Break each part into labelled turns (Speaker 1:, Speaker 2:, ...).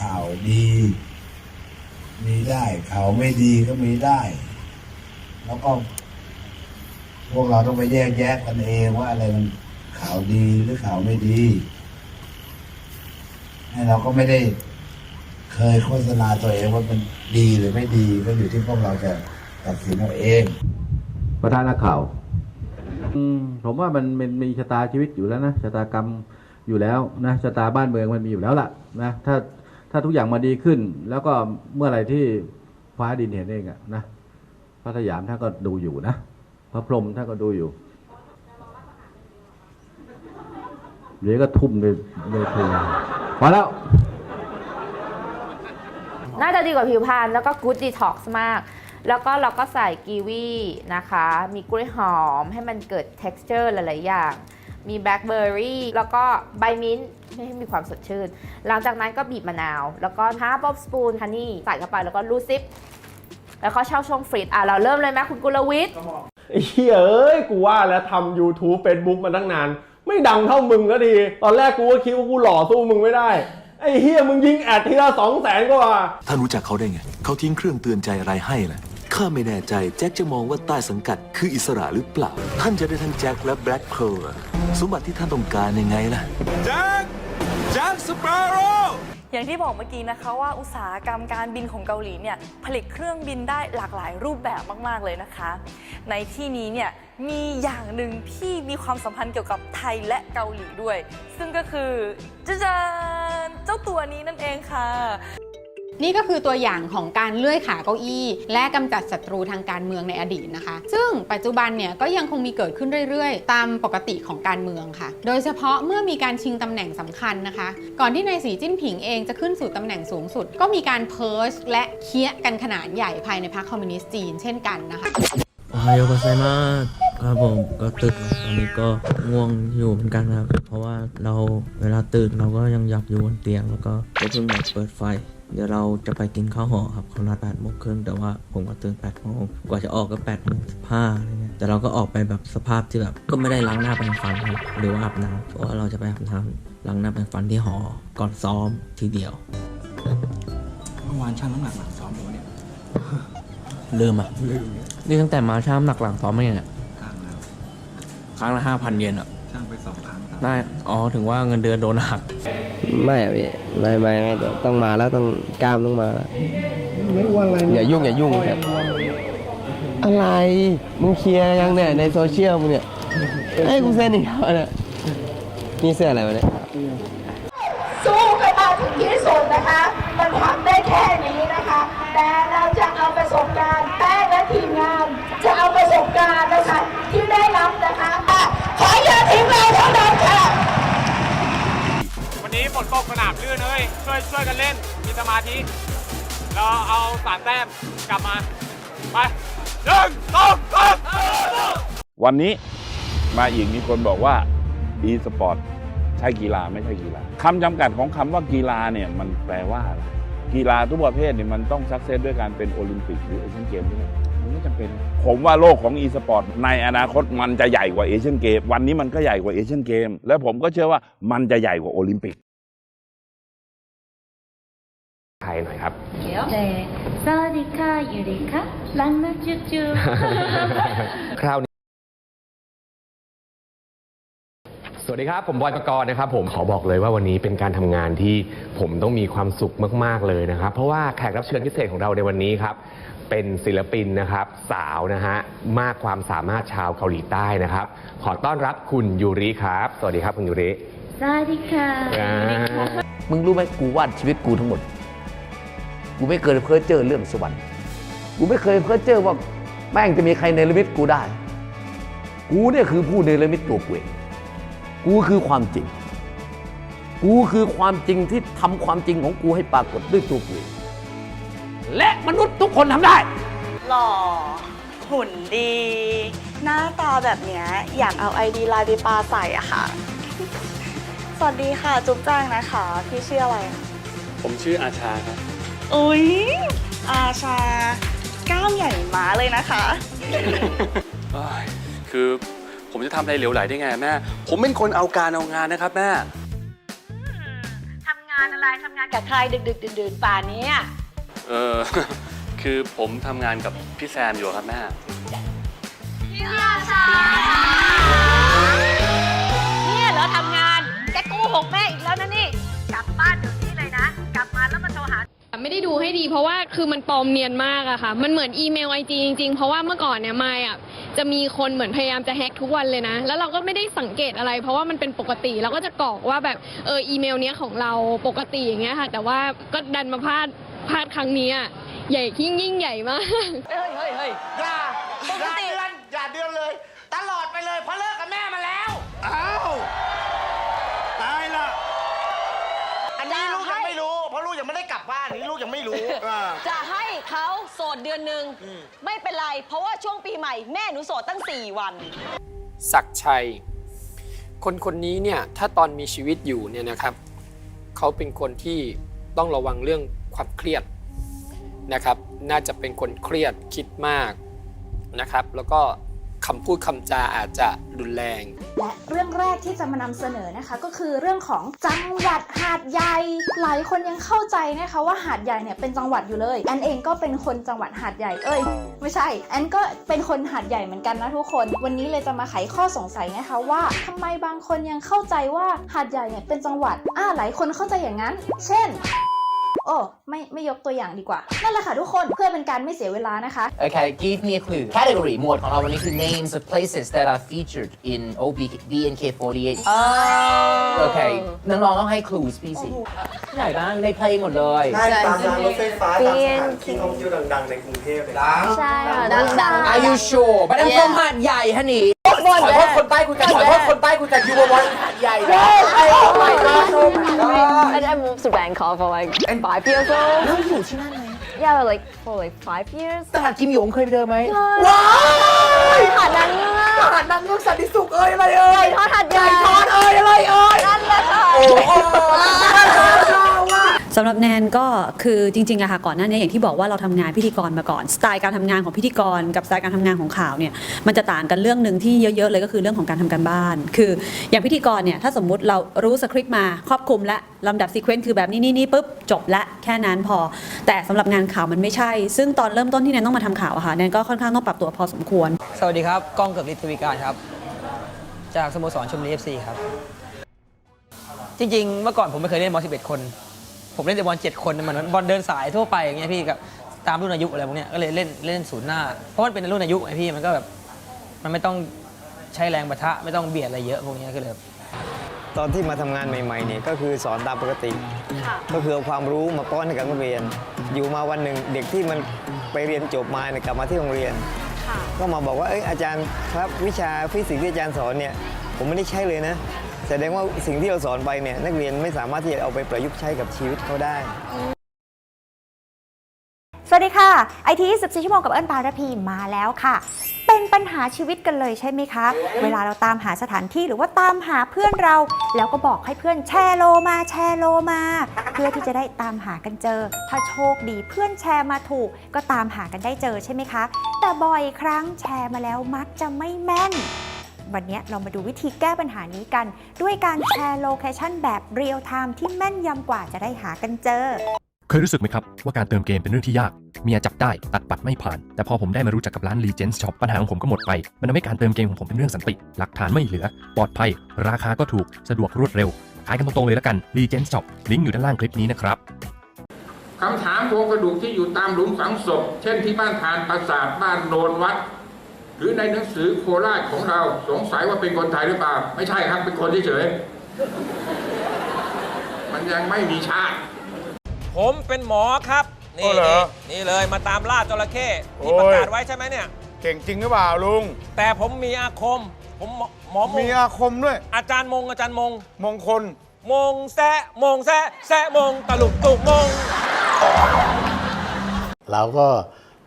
Speaker 1: ข่าวดี มีได้ข่าวไม่ดีก็มีได้ แล้วก็ พวกเราต้องไปแยกแยะกันเองว่าอะไรมันข่าวดีหรือข่าวไม่ดีให้เราก็ไม่ได้เคยโฆษณาตัวเองว่ามันดีหรือไม่ดีก็อยู่ที่พวกเราจะตัดสินเอาเอง
Speaker 2: ประธานนักข่าวอืมผมว่ามันมันมีชะตาชีวิตอยู่แล้วนะชะตากรรมอยู่แล้วนะชะตาบ้านเมืองมันมีอยู่แล้วล่ะนะถ้า ถ้าทุกอย่างมาดีขึ้น แล้วก็เมื่อไรที่ฟ้าดินเห็นเองอะนะพระสยามท่านก็ดูอยู่นะพระพรหมท่านก็ดูอยู่เดี๋ยวก็ทุ่มเลยเลยทุ่มพอแล้ว
Speaker 3: น่าจะดีกว่าผิวพรรณแล้วก็ good detox มาก แล้วก็เราก็ใส่กีวีนะคะ มีกล้วยหอมให้มันเกิด texture หลาย ๆ อย่าง มีแบล็คเบอร์รี่แล้วก็ใบมิ้นท์ให้มีความสดชื่น หลังจากนั้นก็บีบมะนาว แล้วก็ห้าป๊อปสปูนฮันนี่ใส่เข้าไปแล้วก็รูดซิป แล้วก็เช่าช่องฟรีดอะเราเริ่มเลยไหมคุณกุลวิทย์
Speaker 4: ไอ้เหี้ยเอ้ย กูว่าแล้วทำ YouTube Facebook มาตั้งนาน ไม่ดังเท่ามึงก็ดี ตอนแรกกูก็คิดว่ากูหล่อสู้มึงไม่ได้ ไอ้เหี้ยมึงยิงแอดทีละสองแสนกว่า
Speaker 5: ท่านรู้จักเขาได้ไง เขาทิ้งเครื่องเตือนใจอะไรให้ล่ะ ข้าไม่แน่ใจแจ็คจะมองว่าใต้สังกัดคืออิสระหรือเปล่า ท่านจะได้ทั้งแจ็คและแบล็คเพร์ลสมบัติที่ท่านต้องการยังไงล่ะ
Speaker 6: อย่างที่บอกเมื่อกี้นะคะว่าอุตสาหกรรมการบินของเกาหลีเนี่ยผลิตเครื่องบินได้หลากหลายรูปแบบมาก ๆ เลยนะคะ ในที่นี้เนี่ยมีอย่างหนึ่งที่มีความสัมพันธ์เกี่ยวกับไทยและเกาหลีด้วย ซึ่งก็คือจะจานเจ้าตัวนี้นั่นเองค่ะ
Speaker 7: นี่ก็คือตัวอย่างของการเลื่อยขาเก้าอี้ และกำจัดศัตรูทางการเมืองในอดีตนะคะ ซึ่งปัจจุบันเนี่ยก็ยังคงมีเกิดขึ้นเรื่อยๆ ตามปกติของการเมืองค่ะ โดยเฉพาะเมื่อมีการชิงตำแหน่งสำคัญนะคะ ก่อนที่นายสีจิ้นผิงเองจะขึ้นสู่ตำแหน่งสูงสุด ก็มีการเพิร์ชและเคี้ยกันขนาดใหญ่ภายในพรรคคอมมิวนิสต์จีนเช่นกันนะคะ
Speaker 8: โอไฮโอโกไซมาครับผมก็ตื่นตอนนี้ก็ง่วงอยู่เหมือนกันครับ เพราะว่าเราเวลาตื่นเราก็ยังอยากอยู่บนเตียงแล้วก็ก็เพิ่งแบบเปิดไฟ เดี๋ยวเราจะไปกินข้าวห่อครับเขานัดแปดโมงครึ่งแต่ว่าผมก็ตื่นแปดโมงกว่าจะออกก็แปดโมงสิบห้าอะไรเงี้ยแต่เราก็ออกไปแบบสภาพที่แบบก็ไม่ได้ล้างหน้าแปรงฟันครับหรือว่าอาบน้ำเพราะว่าเราจะไปอาบน้ำล้างหน้าแปรงฟันที่หอก่อนซ้อมทีเดียว
Speaker 9: เมื่อวานช่างน้ำหนักหลังซ้อมหรือเนี่ย
Speaker 8: ลืมอะนี่ตั้งแต่มาช่างน้ำหนักหลังซ้อมไม่เนี่ย
Speaker 9: ข้างแล้ว
Speaker 8: ครั้งละห้าพันเยนอะ
Speaker 9: ช่าง ไปสองครั้งครับ
Speaker 8: ได้ อ๋อ ถึงว่าเงินเดือนโดนหัก
Speaker 10: ไม่อะพี่ไม่ไม่ไม่เดี๋ยวต้องมาแล้วต้องกล้ามต้องมาแล้วอย่ายุ่งอย่ายุ่งครับ อะไรมึงเคลียร์ยังเนี่ยในโซเชียลมึงเนี่ยให้กูเซ็นอีกแล้วเนี่ยนี่เสื้ออะไรวะเนี่ย
Speaker 11: สู้กันมาถึงที่สุดนะคะ มันทำได้แค่นี้นะคะ แต่เราจะเอาประสบการณ์แป้งและทีมงาน จะเอาประสบการณ์นะคะที่ได้รับนะคะอะขออย่า ทิ้งเราเท่านั้นค่ะ
Speaker 4: วันนี้ฝนตกสนามลื่นเลยช่วยช่วยกันเล่น มีสมาธิ เราเอาสามแต้มกลับมา ไปหนึ่งสองสาม
Speaker 12: วันนี้มาอีกมีคนบอกว่า e สปอร์ตใช่กีฬาไม่ใช่กีฬาคำจำกัดของคำว่ากีฬาเนี่ยมันแปลว่าอะไรกีฬาทุกประเภทเนี่ยมันต้องสักเซสด้วยการเป็นโอลิมปิกหรือเอเชียนเกมด้วย มันไม่จำเป็น ผมว่าโลกของ e สปอร์ตในอนาคตมันจะใหญ่กว่าเอเชียนเกม วันนี้มันก็ใหญ่กว่าเอเชียนเกม และผมก็เชื่อว่ามันจะใหญ่กว่าโอลิมปิก
Speaker 4: ไทยหน่อยครับ
Speaker 11: เจสวัสดีค่ะยูริค่ะลังนะจุจู
Speaker 4: คราวนี้สวัสดีครับ ผมบอยปกรณ์นะครับ ผมขอบอกเลยว่าวันนี้เป็นการทำงานที่ผมต้องมีความสุขมาก ๆ เลยนะครับ เพราะว่าแขกรับเชิญพิเศษของเราในวันนี้ครับ เป็นศิลปินนะครับสาวนะฮะมากความสามารถชาวเกาหลีใต้นะครับ ขอต้อนรับคุณยูริครับ สวัสดีครับคุณยูริ
Speaker 11: สวัสดีค่ะ
Speaker 10: มึงรู้ไหมกูวาดชีวิตกูทั้งหมด กูไม่เคยเพ้อเจอเรื่องสวรรค์ กูไม่เคยเพ้อเจอว่าแม่งจะมีใครเนรมิตกูได้ กูเนี่ยคือผู้เนรมิตตัวกูเองกูคือความจริง กูคือความจริงที่ทำความจริงของกูให้ปรากฏด้วยตัวกูเอง และมนุษย์ทุกคนทำได้
Speaker 6: หล่อ หุ่นดี หน้าตาแบบเนี้ย อยากเอาไอดีไลน์ไปปาใส่อะค่ะ สวัสดีค่ะ จุ๊บจ้างนะคะ พี่ชื่ออะไรอะ
Speaker 4: ผมชื่ออาชาครับ
Speaker 6: อุ๊ย อาชาก้ามใหญ่ม้าเลยนะคะ
Speaker 4: คือผมจะทำอะไรเหลวไหลได้ไงแม่ ผมเป็นคนเอาการเอางานนะครับแม่
Speaker 3: ทำงานอะไรา
Speaker 13: ยทำงานกับใครดึกดึกดื่นดื่นๆป่านนี้อะ
Speaker 14: เออ คือผมทำงานกับพี่แซมอยู่ครับแม่
Speaker 13: พี่ราชาเนี่ยเหรอทำงาน แกโกหกแม่อีกแล้วนะนี่ กลับบ้านเดี๋ยวนี้เลยนะ กลับมาแล้วมาโทรหา
Speaker 15: ไม่ได้ดูให้ดีเพราะว่าคือมันปลอมเนียนมากอะค่ะ มันเหมือนอีเมลไอจีจริงๆ เพราะว่าเมื่อก่อนเนี่ยมายอะจะมีคนเหมือนพยายามจะแฮ็กทุกวันเลยนะ แล้วเราก็ไม่ได้สังเกตอะไร เพราะว่ามันเป็นปกติ เราก็จะกรอกว่าแบบเอออีเมลเนี้ยของเราปกติอย่างเงี้ยค่ะ แต่ว่าก็ดันมาพลาด พลาดครั้งนี้อะใหญ่ยิ่งยิ่งใหญ่มาก
Speaker 13: เฮ้ยเฮ้ยเฮ้ยอย่าปกติ
Speaker 16: อย่าเดือนเลย ตลอดไปเลยเพราะเลิกกับแม่มาแล้ว
Speaker 17: อ้าวตายละ
Speaker 16: อันนี้ลูกยังไม่รู้ เพราะลูกยังไม่ได้กลับบ้านนี่ลูกยังไม่รู้
Speaker 13: จะให้เขาโสดเดือนหนึ่งไม่เป็นไร เพราะว่าช่วงปีใหม่แม่หนูโสดตั้ง 4 วัน
Speaker 18: ศักดิ์ชัย คนคนนี้เนี่ยถ้าตอนมีชีวิตอยู่เนี่ยนะครับ เขาเป็นคนที่ต้องระวังเรื่อง ความเครียดนะครับ น่าจะเป็นคนเครียดคิดมากนะครับ แล้วก็คำพูดคำจาอาจจะรุนแรง
Speaker 11: และเรื่องแรกที่จะมานำเสนอนะคะ ก็คือเรื่องของจังหวัดหาดใหญ่หลายคนยังเข้าใจนะคะว่าหาดใหญ่เนี่ยเป็นจังหวัดอยู่เลย แอนเองก็เป็นคนจังหวัดหาดใหญ่เอ้ย ไม่ใช่ แอนก็เป็นคนหาดใหญ่เหมือนกันนะทุกคน วันนี้เลยจะมาไขข้อสงสัยนะคะว่าทำไมบางคนยังเข้าใจว่าหาดใหญ่เนี่ยเป็นจังหวัดอ่าหลายคนเข้าใจอย่างนั้น เช่น โอ้ไม่ไม่ยกตัวอย่างดีกว่า นั่นแหละค่ะทุกคนเพื่อเป็นการไม่เสียเวลานะคะ
Speaker 19: Okay, give me a clue. Category หมวดของเราวันนี้คือ names of places that are featured in OB BNK48. Okay น้องๆต้องให้ clues พี่สิที่ไหนบ้างในเพลงหมดเลย
Speaker 16: ใช่ตามรางรถไฟฟ้าตามสถานที่ท่องเที่ยวดังๆ ในกรุงเทพเลยดัง
Speaker 11: ใช่ค่ะ
Speaker 16: ดัง
Speaker 19: Are you sure? But I'm from หาดใหญ่ฮะนี่ ขอโทษคนใต้คุยกันขอโทษคนใต้คุยกัน You were born in หาดใหญ่
Speaker 11: Yes, I-
Speaker 19: Oh my god Oh my god
Speaker 15: And I moved to Bangkok for like five years old
Speaker 19: แล้วอยู่ที่นั่นไหม
Speaker 15: Yeah like for like five years
Speaker 19: ตลาดกิมหยงเคยไปเดินไหม
Speaker 15: ว้า
Speaker 19: ย
Speaker 15: หาดนางเงือก
Speaker 19: หาดนางเงือกสันติสุขเอ้ยอะไรเอ้ย
Speaker 15: ไก่ทอดหาดใหญ่
Speaker 19: ไก่ทอดเอ้ยอะไรเอ้ย
Speaker 15: นั่นแหละค่ะ
Speaker 19: โอ้โห
Speaker 20: สำหรับแนนก็คือจริงๆอะค่ะก่อนหน้านี้อย่างที่บอกว่าเราทำงานพิธีกรมาก่อนสไตล์การทำงานของพิธีกร กับสไตล์การทำงานของข่าวเนี่ยมันจะต่างกันเรื่องหนึ่งที่เยอะๆเลยก็คือเรื่องของการทำการบ้าน คืออย่างพิธีกรเนี่ยถ้าสมมุติเรารู้สคริปต์มาครอบคลุมและลำดับซีเควนต์คือแบบนี้นี่นี่ปุ๊บจบละแค่นั้นพอ แต่สำหรับงานข่าวมันไม่ใช่ ซึ่งตอนเริ่มต้นที่แนนต้องมาทำข่าวอะค่ะแนนก็ค่อนข้างต้องปรับตัวพอสมควร
Speaker 21: สวัสดีครับก้องเกือบฤทธิ์ทวีการครับ จากสโมสรชมบุรีเอฟซีครับ จริงๆ เมื่อก่อนผมไม่เคยเล่นบอ11 คน ผมเล่นแต่บอล7คนมันบอลเดินสายทั่วไปอย่างเงี้ยพี่กับตามรุ่นอายุอะไรพวกเนี้ยก็เลยเล่นเล่นศูนย์หน้า เพราะมันเป็นรุ่นอายุไงพี่มันก็แบบมันไม่ต้องใช้แรงปะทะไม่ต้องเบียดอะไรเยอะพวกเนี้ยก็เลยแบบ
Speaker 22: ตอนที่มาทำงานใหม่ๆเนี่ยก็คือสอนตามปกติ ก็คือเอาความรู้มาป้อนให้กับนักเรียน อยู่มาวันหนึ่งเด็กที่มันไปเรียนจบมาเนี่ยกลับมาที่โรงเรียน ก็มาบอกว่าเอ้ยอาจารย์ครับวิชาฟิสิกส์ที่อาจารย์สอนเนี่ยผมไม่ได้ใช้เลยนะ แสดงว่าสิ่งที่เราสอนไปเนี่ยนักเรียนไม่สามารถที่จะเอาไปประยุกต์ใช้กับชีวิตเขาได้
Speaker 23: สวัสดีค่ะไอที24ชั่วโมงกับเอิญปาระพีมาแล้วค่ะ เป็นปัญหาชีวิตกันเลยใช่ไหมคะ เวลาเราตามหาสถานที่หรือว่าตามหาเพื่อนเรา แล้วก็บอกให้เพื่อนแชร์โลมาแชร์โลมา เพื่อที่จะได้ตามหากันเจอ ถ้าโชคดีเพื่อนแชร์มาถูก ก็ตามหากันได้เจอใช่ไหมคะ แต่บ่อยครั้งแชร์มาแล้วมักจะไม่แม่น วันนี้เรามาดูวิธีแก้ปัญหานี้กัน ด้วยการแชร์โลเคชันแบบเรียลไทม์ที่แม่นยำกว่าจะได้หากันเจอ
Speaker 24: เคยรู้สึกไหมครับ ว่าการเติมเกมเป็นเรื่องที่ยาก เมียจับได้ตัดปัดไม่ผ่าน แต่พอผมได้มารู้จักกับร้าน Legends Shop ปัญหาของผมก็หมดไป มันทำให้การเติมเกมของผมเป็นเรื่องสันติ หลักฐานไม่เหลือ ปลอดภัย ราคาก็ถูกสะดวกรวดเร็วขายกันตรงๆเลยแล้วกัน Legends Shop ลิงก์อยู่ด้านล่างคลิปนี้นะครับ
Speaker 25: คำถามโครงกระดูกที่อยู่ตามหลุมฝังศพ เช่นที่บ้านทานปราสาทบ้านโนนวัด หรือในหนังสือโคราชของเราสงสัยว่าเป็นคนไทยหรือเปล่า ไม่ใช่ครับเป็นคนเฉยๆมันยังไม่มีชาติ
Speaker 26: ผมเป็นหมอครับ
Speaker 17: โอ้
Speaker 26: นี่
Speaker 17: เหรอ
Speaker 26: นี่นี่เลยมาตามล่าจระเข้ที่
Speaker 17: โอ้ย
Speaker 26: ประกาศไว้ใช่ไหมเนี่ย
Speaker 17: เก่งจริงหรือเปล่าลุง
Speaker 26: แต่ผมมีอาคม ผมหมอหมอมง
Speaker 17: มีอาคมด้วย
Speaker 26: อาจารย์มงอาจารย์มง
Speaker 17: มงคล
Speaker 26: มงแซะมงแซะแซะมงตลุกตุกมง
Speaker 27: เราก็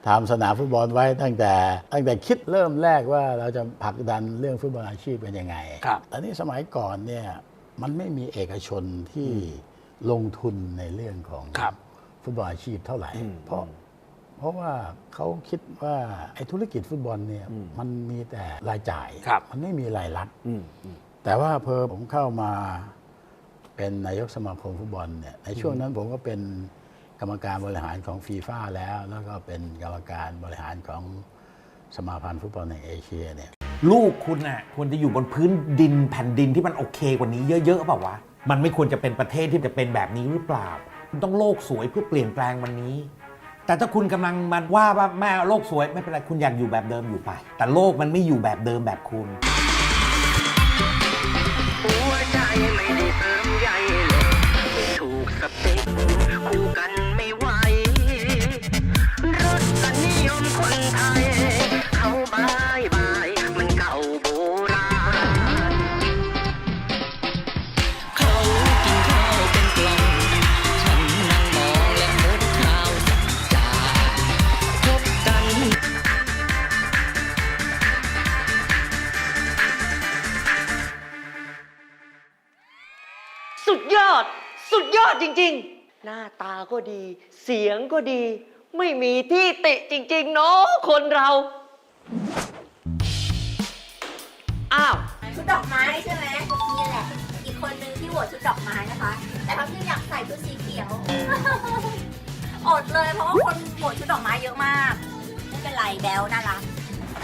Speaker 27: ทำสนามฟุตบอลไว้ตั้งแต่ ตั้งแต่คิดเริ่มแรกว่าเราจะผลักดันเรื่องฟุตบอลอาชีพเป็นยังไง
Speaker 22: ครับ
Speaker 27: อันนี้สมัยก่อนเนี่ยมันไม่มีเอกชนที่ลงทุนในเรื่องของฟุตบอลอาชีพเท่าไหร่ เพราะเพราะว่าเขาคิดว่าไอ้ธุรกิจฟุตบอลเนี่ยมันมีแต่รายจ่าย มันไม่มีรายรับแต่ว่าเพอผมเข้ามาเป็นนายกสมาคมฟุตบอลเนี่ยในช่วงนั้นผมก็เป็น กรรมการบริหารของฟีฟ่าแล้ว แล้วก็เป็นกรรมการบริหารของสมาพันธ์ฟุตบอลแห่งเอเชียเนี่ย
Speaker 28: ลูกคุณน่ะควรจะอยู่บนพื้นดินแผ่นดินที่มันโอเคกว่านี้เยอะๆเปล่าวะ มันไม่ควรจะเป็นประเทศที่จะเป็นแบบนี้หรือเปล่า คุณต้องโลกสวยเพื่อเปลี่ยนแปลงวันนี้ แต่ถ้าคุณกำลังมันว่าว่าแม่โลกสวยไม่เป็นไรคุณอยากอยู่แบบเดิมอยู่ไป แต่โลกมันไม่อยู่แบบเดิมแบบคุณ
Speaker 29: ริง
Speaker 21: ๆ หน้าตาก็ดี เสียงก็ดี ไม่มีที่ติจริง ๆ เนาะคนเรา อ้าว
Speaker 17: ชุดดอกไม้ใช่ไหมนี่แหละ อีกคนนึงที่โหวตชุดดอกไม้นะคะ แต่พับยังอยากใส่ชุดสีเขียว อดเลยเพราะว่าคนโหวตชุดดอกไม้เยอะมาก ไม่เป็นไรแบลน่ารัก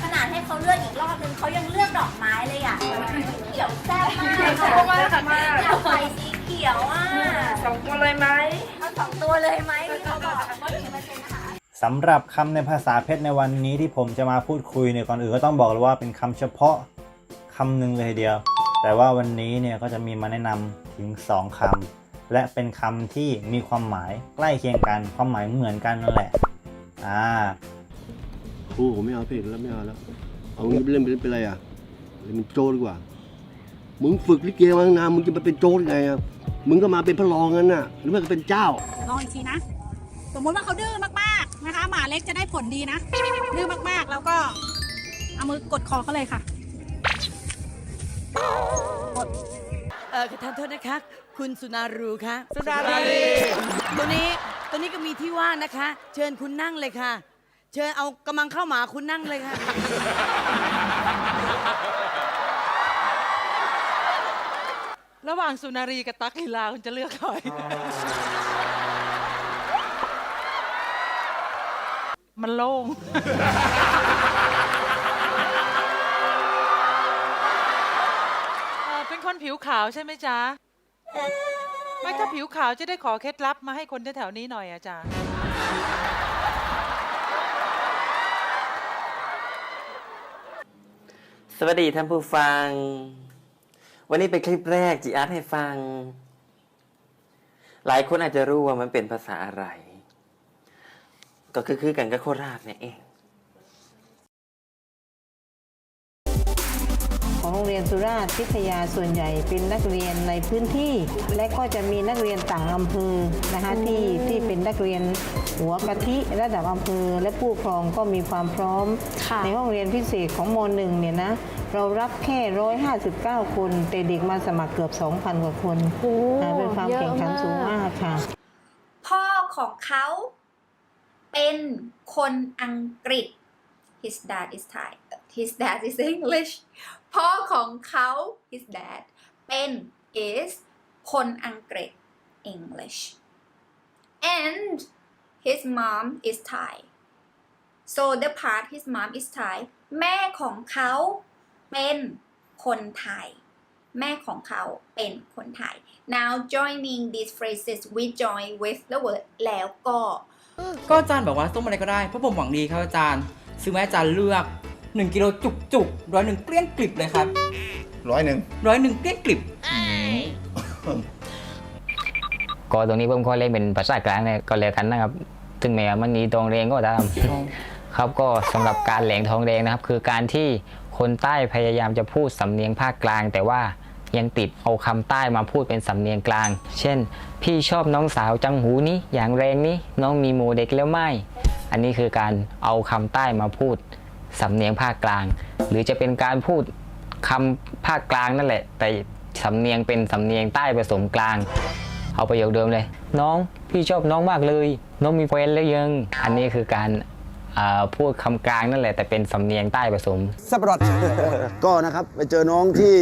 Speaker 17: ขนาดให้เขาเลือกอีกรอบนึงเขายังเลือกดอกไม้เลยอะสีเขียวแซ่บมาก
Speaker 3: เขาก็ว่ากันมาก
Speaker 17: อยากใส่สีเขียว อะ
Speaker 3: สองตัวเลยไหม
Speaker 17: เอาสองตัวเลยไหมที่เขาบอกว่ากี่เปอร์เซ็นต์นะคะ
Speaker 30: สำหรับคำในภาษาเพชรในวันนี้ที่ผมจะมาพูดคุยเนี่ยก่อนอื่นก็ต้องบอกเลยว่าเป็นคำเฉพาะคำหนึ่งเลยทีเดียว แต่ว่าวันนี้เนี่ยก็จะมีมาแนะนำถึง 2คำและเป็นคำที่มีความหมายใกล้เคียงกัน ความหมายเหมือนกันนั่นแหละอ่า
Speaker 31: ครูผมไม่เอาเพลงแล้วไม่เอาแล้วเอางี้ไปเล่นไปเล่นเป็นอะไรอะเล่นเป็นโจรดีกว่า มึงฝึกลิเกมาตั้งนานมึงจะมาเป็นโจรไงอะ มึงก็มาเป็นพระรองงั้นน่ะหรือไม่ก็เป็นเจ้า
Speaker 32: ลองอีกทีนะ สมมติว่าเขาดื้อมากๆนะคะ หมาเล็กจะได้ผลดีนะ ดื้อมากๆ แล้วก็ เอามือกดคอเขาเลยค่ะ
Speaker 33: เออขอทานโทษนะคะ คุณสุนารูคะ
Speaker 31: สุนารี
Speaker 33: ตัวนี้ตัวนี้ก็มีที่ว่างนะคะ เชิญคุณนั่งเลยค่ะ เชิญเอากำลังเข้าหมาคุณนั่งเลยค่ะ
Speaker 34: ระหว่างสุนารีกับตั๊กลีลาคุณจะเลือกใครมันโล่ง เอ่อเป็นคนผิวขาวใช่ไหมจ๊ะ ไม่ถ้าผิวขาวจะได้ขอเคล็ดลับมาให้คนแถวๆนี้หน่อยอะจ๊ะ
Speaker 21: สวัสดีท่านผู้ฟัง วันนี้เป็นคลิปแรกจีอาร์ตให้ฟัง หลายคนอาจจะรู้ว่ามันเป็นภาษาอะไร ก็คือคือกันกับโคราชเนี่ยเอง
Speaker 2: โรงเรียนสุราษฎร์พิทยาส่วนใหญ่เป็นนักเรียนในพื้นที่ และก็จะมีนักเรียนต่างอำเภอนะคะที่ที่เป็นนักเรียนหัวกะทิระดับอำเภอ และผู้ปกครองก็มีความพร้อม ในห้องเรียนพิเศษของมหนึ่งเนี่ยนะเรารับแค่ 159 คน แต่เด็กมาสมัครเกือบ 2,000 กว่าคนอ่าเป็นความแข่งขันสูงมากค่ะ
Speaker 17: พ่อของเขาเป็นคนอังกฤษ his dad is Thai his dad is English พ่อของเขา his dad เป็น is คนอังกฤษ English and his mom is Thai so the part his mom is Thai แม่ของเขาเป็นคนไทย แม่ของเขาเป็นคนไทย now joining these phrases we join with the word แล้วก็
Speaker 10: ก็อาจารย์บอกว่าส้มอะไรก็ได้เพราะผมหวังดีครับอาจารย์ซึ่งแม่อาจารย์เลือก 1กิโลจุกจุกร้อยหนึ่งเกลี้ยงกลิบเลยครับ
Speaker 35: ร้อยหนึ่ง
Speaker 10: ร้อยหนึ่งเกลี้ยงกลิบ
Speaker 36: ก็ตรงนี้ผมก็เล่นเป็นภาษากลางเนี่ยก็แล้วกันนะครับถึงแม้ว่ามันมีตรงเรียงก็ตามครับก็สำหรับการแหลงทองแดงนะครับ คือการที่คนใต้พยายามจะพูดสำเนียงภาคกลาง แต่ว่ายังติดเอาคำใต้มาพูดเป็นสำเนียงกลาง เช่น พี่ชอบน้องสาวจังหูนี้อย่างแรงนี้น้องมีโมเด็กแล้วไม่ อันนี้คือการเอาคำใต้มาพูด สำเนียงภาคกลาง หรือจะเป็นการพูดคำภาคกลางนั่นแหละ แต่สำเนียงเป็นสำเนียงใต้ผสมกลาง เอาประโยคเดิมเลย น้องพี่ชอบน้องมากเลย น้องมีแฟนแล้วยัง อันนี้คือการอ่าพูดคำกลางนั่นแหละ แต่เป็นสำเนียงใต้ผสม
Speaker 31: สับปะรดก็นะครับไปเจอน้องที่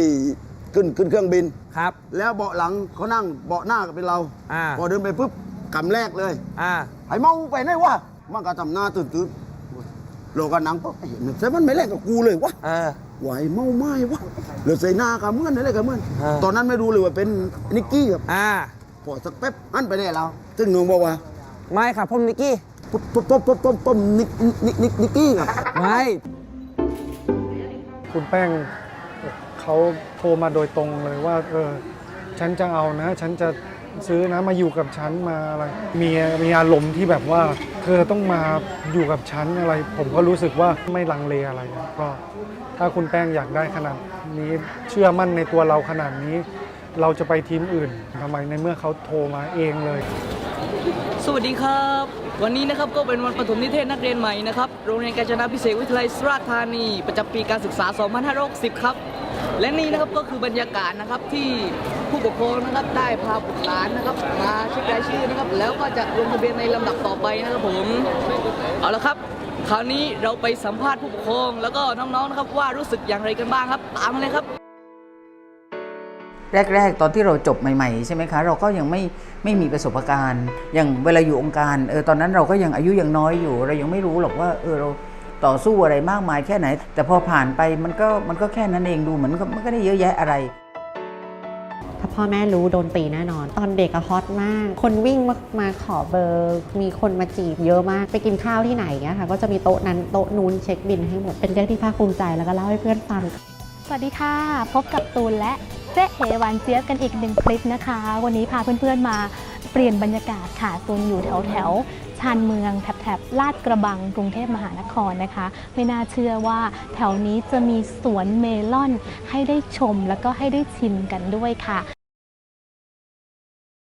Speaker 37: ขึ้นขึ้นเครื่องบิน
Speaker 38: ครับ
Speaker 37: แล้วเบาะหลังเขานั่งเบาะหน้าก็เป็นเรา
Speaker 38: อ่า
Speaker 37: พอเดินไปปุ๊บกำแรกเลย
Speaker 38: อ่า
Speaker 37: ไอ้เมาไปไหนวะมันก็ทำหน้าตื่นตื่น โลกันหนังปุ๊บไอ้เห็นแต่มันไม่แลกกับกูเลยวะ
Speaker 38: เออ
Speaker 37: ไหวเมาไม่วะเหลือใส่หน้ากับเมื่อนอะไรกับเมื่อน
Speaker 38: เออ
Speaker 37: ตอนนั้นไม่รู้เลยว่าเป็นนิกกี้ครับ
Speaker 38: อ่า
Speaker 37: พอสักแป๊บอันไปได้แล้วซึ่งหนูบอกว่า
Speaker 38: ไม่ครับผมนิกกี้
Speaker 37: ปุ๊บปุ๊บปุ๊บปุ๊บปุ๊บปุ๊บนิกนิกนิกนิกกี้ครับ
Speaker 38: ไม่
Speaker 39: คุณแป้งเขาโทรมาโดยตรงเลยว่า เออ ฉันจะเอานะ ฉันจะ ซื้อนะมาอยู่กับฉันมาอะไรมีมีอารมณ์ที่แบบว่า เธอต้องมาอยู่กับฉันอะไร ผมก็รู้สึกว่าไม่ลังเลอะไรนะก็ถ้าคุณแป้งอยากได้ขนาดนี้เชื่อมั่นในตัวเราขนาดนี้ เราจะไปทีมอื่นทำไมในเมื่อเขาโทรมาเองเลย
Speaker 40: สวัสดีครับ วันนี้นะครับก็เป็นวันปฐมนิเทศนักเรียนใหม่นะครับโรงเรียนกาญจนาพิเศษกวิทยาลัยสุราษฎร์ธานี ประจำปีการศึกษา 2560 ครับ และนี่นะครับก็คือบรรยากาศนะครับที่ ผู้ปกครองนะครับได้พาบุตรหลานนะครับมาเช็ครายชื่อนะครับ แล้วก็จะลงทะเบียนในลำดับต่อไปนะครับผมเอาละครับ คราวนี้เราไปสัมภาษณ์ผู้ปกครอง แล้วก็น้องๆนะครับว่ารู้สึกอย่างไรกันบ้างครับ ตามมาเลยครับ
Speaker 41: แรก ๆ ตอนที่เราจบใหม่ๆ ใช่ไหมคะ เราก็ยังไม่ไม่มีประสบการณ์ อย่างเวลาอยู่องค์การเออตอนนั้นเราก็ยังอายุยังน้อยอยู่ เรายังไม่รู้หรอกว่าเออเราต่อสู้อะไรมากมายแค่ไหน แต่พอผ่านไปมันก็มันก็แค่นั้นเองดูเหมือนมันก็ได้เยอะแยะอะไร
Speaker 10: พ่อแม่รู้โดนตีแน่นอน ตอนเด็กอะฮอตมาก คนวิ่งมามาขอเบอร์ มีคนมาจีบเยอะมาก ไปกินข้าวที่ไหนเงี้ยค่ะ ก็จะมีโต๊ะนั้นโต๊ะนู้นเช็คบินให้หมด เป็นเรื่องที่ภาคภูมิใจแล้วก็เล่าให้เพื่อนฟัง
Speaker 34: สวัสดีค่ะ พบกับตูนและเจ๊เอหวานเจี๊ยบกันอีกหนึ่งคลิปนะคะ วันนี้พาเพื่อนๆมาเปลี่ยนบรรยากาศค่ะตูนอยู่แถวแถวชานเมืองแถบแถบๆลาดกระบังกรุงเทพมหานครนะคะ ไม่น่าเชื่อว่าแถวนี้จะมีสวนเมลอนให้ได้ชมแล้วก็ให้ได้ชิมกันด้วยค่ะ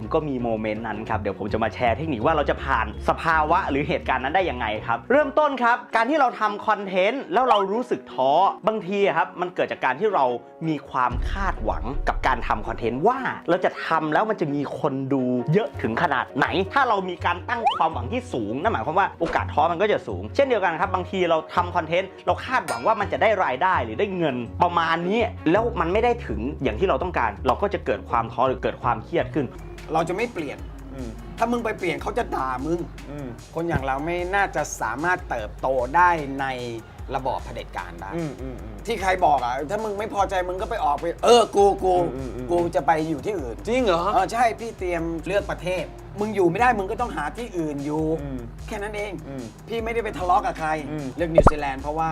Speaker 42: ผมก็มีโมเมนต์นั้นครับ เดี๋ยวผมจะมาแชร์เทคนิคว่าเราจะผ่านสภาวะหรือเหตุการณ์นั้นได้ยังไงครับ เริ่มต้นครับ การที่เราทำคอนเทนต์แล้วเรารู้สึกท้อ บางทีครับ มันเกิดจากการที่เรามีความคาดหวังกับการทำคอนเทนต์ว่าเราจะทำแล้วมันจะมีคนดูเยอะถึงขนาดไหน ถ้าเรามีการตั้งความหวังที่สูงนั่นหมายความว่าโอกาสท้อมันก็จะสูง เช่นเดียวกันครับ บางทีเราทำคอนเทนต์เราคาดหวังว่ามันจะได้รายได้หรือได้เงินประมาณนี้แล้วมันไม่ได้ถึงอย่างที่เราต้องการ เราก็จะเกิดความท้อหรือเกิดความเครียดขึ้น
Speaker 31: เราจะไม่เปลี่ยนถ้ามึงไปเปลี่ยนเขาจะด่ามึงคนอย่างเราไม่น่าจะสามารถเติบโตได้ในระบอบเผด็จการได้ที่ใครบอกอะ ถ้ามึงไม่พอใจมึงก็ไปออกไป เออ กู กูกูจะไปอยู่ที่อื่น จริงเหรอ เออใช่พี่เตรียมเลือกประเทศ มึงอยู่ไม่ได้มึงก็ต้องหาที่อื่นอยู่แค่นั้นเองพี่ไม่ได้ไปทะเลาะกับใครเลือกนิวซีแลนด์เพราะว่า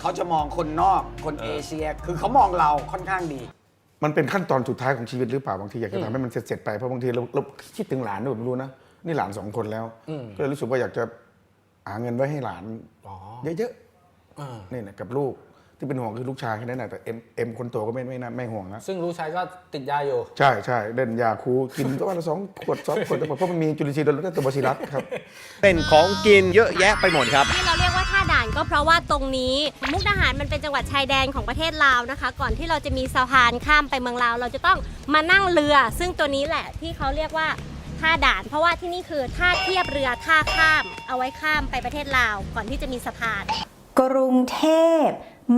Speaker 31: เขาจะมองคนนอกคนเอเชีย คือเขามองเราค่อนข้างดี
Speaker 17: มันเป็นขั้นตอนสุดท้ายของชีวิตหรือเปล่าบางทีอยากจะ
Speaker 31: อืม
Speaker 17: ทำให้มันเสร็จๆไปเพราะบางทีเราเราคิดถึงหลานด้วยผมรู้นะนี่หลานสองคนแล้ว
Speaker 31: อืม
Speaker 17: ก็เลยรู้สึกว่าอยากจะหาเงินไว้ให้หลานเยอะๆนี่นะกับลูก ที่เป็นห่วงคือลูกชายแค่นั้นแหละแต่เอ็มเอ็มคนโตก็ไม่ไม่น่าไม่ห่วงนะ
Speaker 43: ซึ่งลูกชายก็ติดยาอยู่
Speaker 17: ใช่ใช่เล่นยาคูกินก็วันละสองขวดสองขวดเพราะมันมีจุลินทรีย์โดยตัวบาซิลัสครับ
Speaker 44: เป็นของกินเยอะแยะไปหมดครับ
Speaker 45: ที่เราเรียกว่าท่าด่านก็เพราะว่าตรงนี้ มุกดาหารมันเป็นจังหวัดชายแดนของประเทศลาวนะคะ ก่อนที่เราจะมีสะพานข้ามไปเมืองลาว เราจะต้องมานั่งเรือ ซึ่งตัวนี้แหละที่เขาเรียกว่าท่าด่าน เพราะว่าที่นี่คือท่าเทียบเรือท่าข้าม เอาไว้ข้ามไปประเทศลาว ก่อนที่จะมีสะพาน
Speaker 23: กรุงเทพ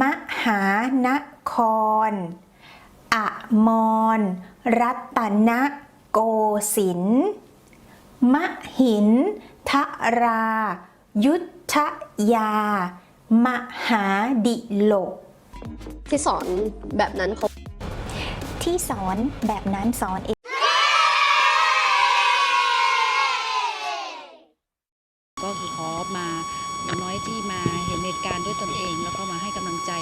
Speaker 23: มหานคร อมร รัตนโกสินทร์มหินทรา ยุทธยา มหาดิลก
Speaker 46: ที่สอนแบบนั้นเขา
Speaker 23: ที่สอนแบบนั้นสอนเอง
Speaker 47: ก็คือขอมาอย่างน้อยที่มาเห็นเหตุการณ์ด้วยตนเอง แล้วก็มาให้กำลังใจ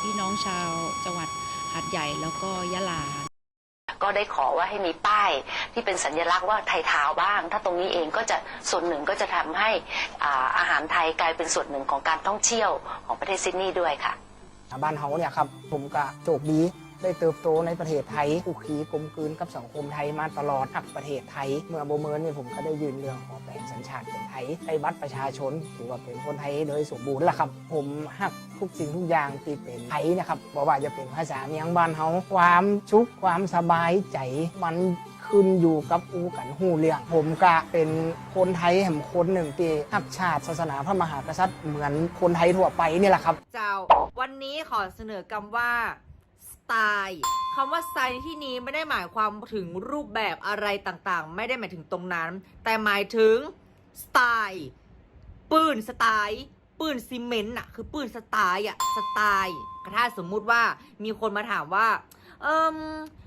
Speaker 47: พี่น้ องชาวจังหวัดหาดใหญ่แล้วก็ยะลา
Speaker 48: ก็ได้ขอว่าให้มีป้ายที่เป็นสัญลักษณ์ว่าไทยทาวน์บ้าง ถ้าตรงนี้เองก็จะส่วนหนึ่งก็จะทำให้อ่าอาหารไทยกลายเป็นส่วนหนึ่งของการท่องเที่ยวของประเทศซิดนีย์ด้วยค่ะ
Speaker 7: บ้านเฮาเนี่ยครับผมก็โชคดี ได้เติบโตในประเทศไทยคุกคีกลมกลืนกับสังคมไทยมาตลอดหักประเทศไทย เมื่อโบเมินเนี่ยผมก็ได้ยืนเรื่องขอแปลงสัญชาติเป็นไทยได้บัตรประชาชนถือว่าเป็นคนไทยโดยสมบูรณ์ล้วครับ ผมหักทุกสิ่งทุกอย่างที่เป็นไทยนะครับบอกว่าจะเป็นภาษาเมียงบ้านเฮาความสุขความสบายใจมันขึ้นอยู่กับอูกันหูเรื่อง ผมก็เป็นคนไทยแห่งคนหนึ่งที่หักชาติศาสนาพระมหากษัตริย์เหมือนคนไทยทั่วไปนี่แหละครับ
Speaker 49: เจ้า วันนี้ขอเสนอกำว่า
Speaker 33: ไตล์คำว่าสไตล์ในที่นี้ไม่ได้หมายความถึงรูปแบบอะไรต่างๆ ไม่ได้หมายถึงตรงนั้น แต่หมายถึงสไตล์ปืนสไตล์ปืนซีเมนต์อะคือปืนสไตล์อะสไตล์ถ้าสมมุติว่ามีคนมาถามว่า เอิม